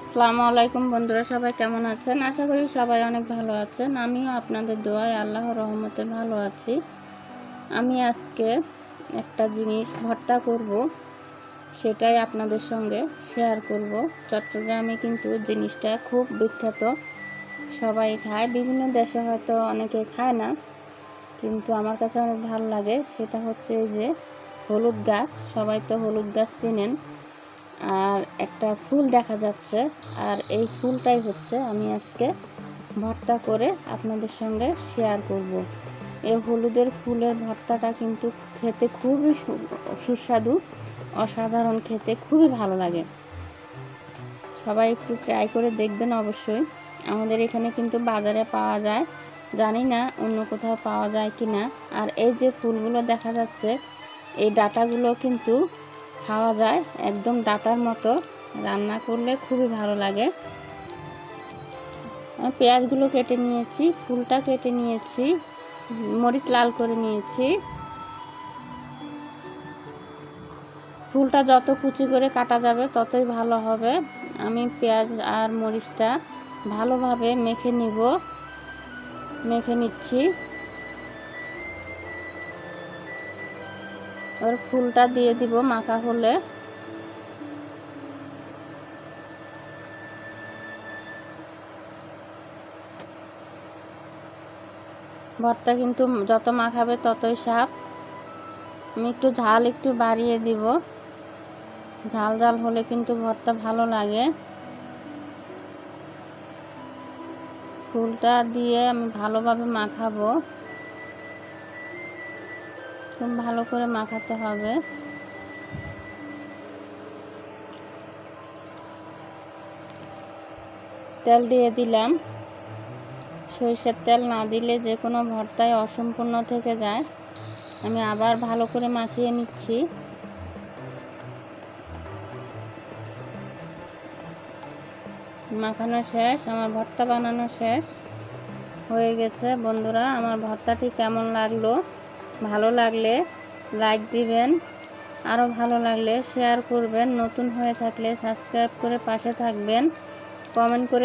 আসসালামু আলাইকুম বন্ধুরা, সবাই কেমন আছেন? আশা করি সবাই অনেক ভালো আছেন। আমিও আপনাদের দোয়ায় আল্লাহর রহমতে ভালো আছি। আমি আজকে একটা জিনিস ভর্তা করব, সেটাই আপনাদের সঙ্গে শেয়ার করব। চট্টগ্রামে কিন্তু জিনিসটা খুব বিখ্যাত। সবাই খায়, বিভিন্ন দেশে হয়তো অনেকে খায় না, কিন্তু আমার কাছে অনেক ভালো লাগে। সেটা হচ্ছে যে হলুদ গাছ, সবাই তো হলুদ গাছ চেনেন। আর একটা ফুল দেখা যাচ্ছে। আর এই ফুলটাই হচ্ছে আমি আজকে ভর্তা করে আপনাদের সঙ্গে শেয়ার করব। এই হলুদের ফুলের ভর্তাটা কিন্তু খেতে খুবই সুস্বাদু, অসাধারণ খেতে খুবই ভালো লাগে। সবাই একটু ট্রাই করে দেখবেন অবশ্যই। আমাদের এখানে কিন্তু বাজারে পাওয়া যায়। জানি না অন্য কোথাও পাওয়া যায় কি না আর এই যে ফুলগুলো দেখা যাচ্ছে, এই ডাটাগুলো কিন্তু খাওয়া যায়, একদম ডাটার মতো। রান্না করলে খুবই ভালো লাগে। পেঁয়াজগুলো কেটে নিয়েছি, ফুলটা কেটে নিয়েছি, মরিচ লাল করে নিয়েছি। ফুলটা যত কুচি করে কাটা যাবে, ততই ভালো হবে। আমি পেঁয়াজ আর মরিচটা ভালোভাবে মেখে নিব, মেখে নিচ্ছি। এবার ফুলটা দিয়ে দিব মাখা হলে। ভর্তা কিন্তু যত মাখাবে ততই স্বাদ। আমি একটু ঝাল একটু বাড়িয়ে দিব। ঝাল ঝাল হলে কিন্তু ভর্তা ভালো লাগে। ফুলটা দিয়ে আমি ভালোভাবে মাখাবো। খুব ভালো করে মাখাতে হবে। তেল দিয়ে দিলাম। সরিষার তেল না দিলে যে কোনো ভর্তায় অসম্পূর্ণ থেকে যায়। আমি আবার ভালো করে মাখিয়ে নিচ্ছি। মাখানো শেষ, আমার ভর্তা বানানো শেষ। হয়ে গেছে। বন্ধুরা, আমার ভর্তাটি কেমন লাগল? ভালো লাগলে লাইক দিবেন। আরও ভালো লাগলে শেয়ার করবেন। নতুন হয়ে থাকলে সাবস্ক্রাইব করে পাশে থাকবেন। কমেন্ট করে